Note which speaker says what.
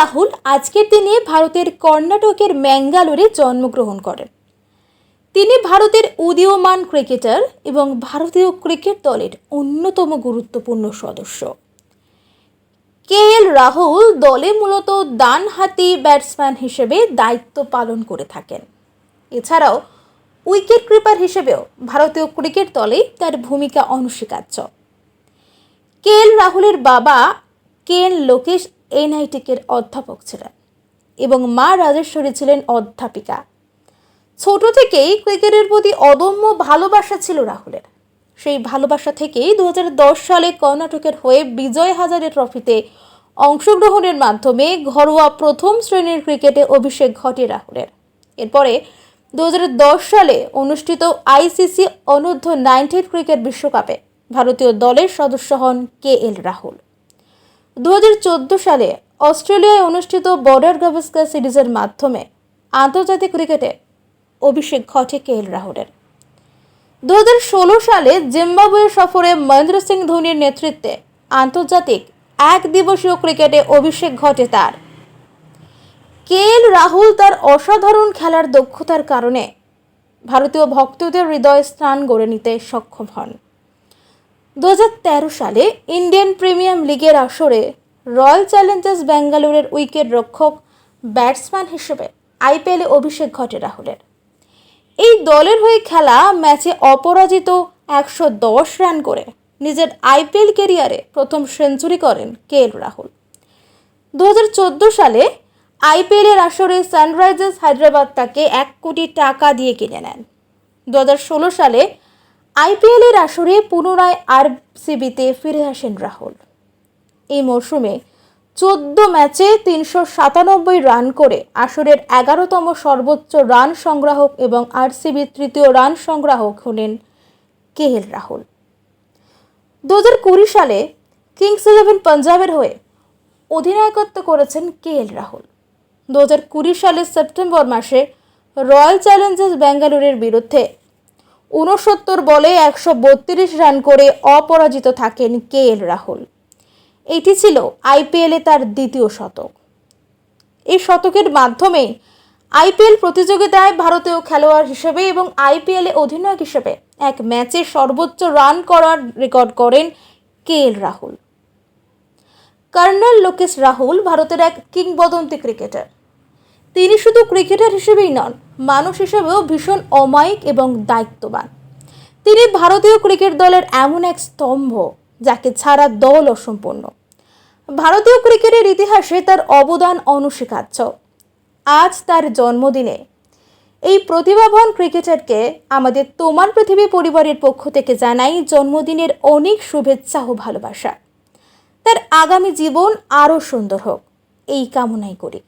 Speaker 1: রাহুল আজকের দিনে ভারতের কর্ণাটকের ম্যাঙ্গালোরে জন্মগ্রহণ করেন। তিনি ভারতের উদীয়মান ক্রিকেটার এবং ভারতীয় ক্রিকেট দলের অন্যতম গুরুত্বপূর্ণ সদস্য। কে এল রাহুল দলে মূলত ডানহাতি ব্যাটসম্যান হিসেবে দায়িত্ব পালন করে থাকেন। এছাড়াও উইকেট কিপার হিসেবেও ভারতীয় ক্রিকেট দলে তার ভূমিকা অনস্বীকার্য। কে এল রাহুলের বাবা কে এন লোকেশ এনআইটিকের অধ্যাপক ছিলেন এবং মা রাজেশ্বরী ছিলেন অধ্যাপিকা। ছোট থেকেই ক্রিকেটের প্রতি অদম্য ভালোবাসা ছিল রাহুলের। সেই ভালোবাসা থেকেই দু হাজার দশ সালে কর্ণাটকের হয়ে বিজয় হাজারে ট্রফিতে অংশগ্রহণের মাধ্যমে ঘরোয়া প্রথম শ্রেণির ক্রিকেটে অভিষেক ঘটে রাহুলের। এরপরে দু হাজার দশ সালে অনুষ্ঠিত আইসিসি অনূর্ধ্ব নাইনটিন ক্রিকেট বিশ্বকাপে ভারতীয় দলের সদস্য হন কে এল রাহুল। দু হাজার চোদ্দ সালে অস্ট্রেলিয়ায় অনুষ্ঠিত বর্ডার গাভাস্কার সিরিজের মাধ্যমে আন্তর্জাতিক ক্রিকেটে অভিষেক ঘটে কে এল রাহুলের। দু হাজার ষোলো সালে জিম্বাবুয়ে সফরে মহেন্দ্র সিং ধোনির নেতৃত্বে আন্তর্জাতিক এক দিবসীয় ক্রিকেটে অভিষেক ঘটে তার। কে এল রাহুল তার অসাধারণ খেলার দক্ষতার কারণে ভারতীয় ভক্তদের হৃদয়ে স্থান গড়ে নিতে সক্ষম হন। দু হাজার তেরো সালে ইন্ডিয়ান প্রিমিয়াম লিগের আসরে রয়্যাল চ্যালেঞ্জার্স ব্যাঙ্গালোরের উইকেট রক্ষক ব্যাটসম্যান হিসেবে আইপিএলে অভিষেক ঘটে রাহুলের। এই দলের হয়ে খেলা ম্যাচে অপরাজিত একশো দশ রান করে নিজের আইপিএল কেরিয়ারে প্রথম সেঞ্চুরি করেন কে এল রাহুল। দু হাজার চোদ্দ সালে আইপিএলের আসরে সানরাইজার্স হায়দ্রাবাদ তাকে এক কোটি টাকা দিয়ে কিনে নেন। দু হাজার ষোলো সালে আইপিএলের আসরে পুনরায় আরসিবিতে ফিরে আসেন রাহুল। এই মরশুমে চোদ্দ ম্যাচে তিনশো সাতানব্বই রান করে আসরের এগারোতম সর্বোচ্চ রান সংগ্রাহক এবং আরসিবির তৃতীয় রান সংগ্রাহক হলেন কে এল রাহুল। দু হাজার কুড়ি সালে কিংস ইলেভেন পাঞ্জাবের হয়ে অধিনায়কত্ব করেছেন কে এল রাহুল। দু হাজার কুড়ি সালের সেপ্টেম্বর মাসে রয়্যাল চ্যালেঞ্জার্স ব্যাঙ্গালোরের বিরুদ্ধে ঊনসত্তর বলে একশো বত্রিশ রান করে অপরাজিত থাকেন কে এল রাহুল। এটি ছিল আইপিএলে তার দ্বিতীয় শতক। এই শতকের মাধ্যমে আইপিএল প্রতিযোগিতায় ভারতীয় খেলোয়াড় হিসেবে এবং আইপিএলে অধিনায়ক হিসেবে এক ম্যাচে সর্বোচ্চ রান করার রেকর্ড করেন কে এল রাহুল। কর্নাল লোকেশ রাহুল ভারতের এক কিংবদন্তি ক্রিকেটার। তিনি শুধু ক্রিকেটার হিসেবেই নন, মানুষ হিসেবেও ভীষণ অমায়িক এবং দায়িত্ববান। তিনি ভারতীয় ক্রিকেট দলের এমন এক স্তম্ভ যাকে ছাড়া দল অসম্পূর্ণ। ভারতীয় ক্রিকেটের ইতিহাসে তার অবদান অনস্বীকার্য। আজ তার জন্মদিনে এই প্রতিভাবান ক্রিকেটারকে আমাদের তোমার পৃথিবী পরিবারের পক্ষ থেকে জানাই জন্মদিনের অনেক শুভেচ্ছা ও ভালোবাসা। তার আগামী জীবন আরও সুন্দর হোক, এই কামনাই করি।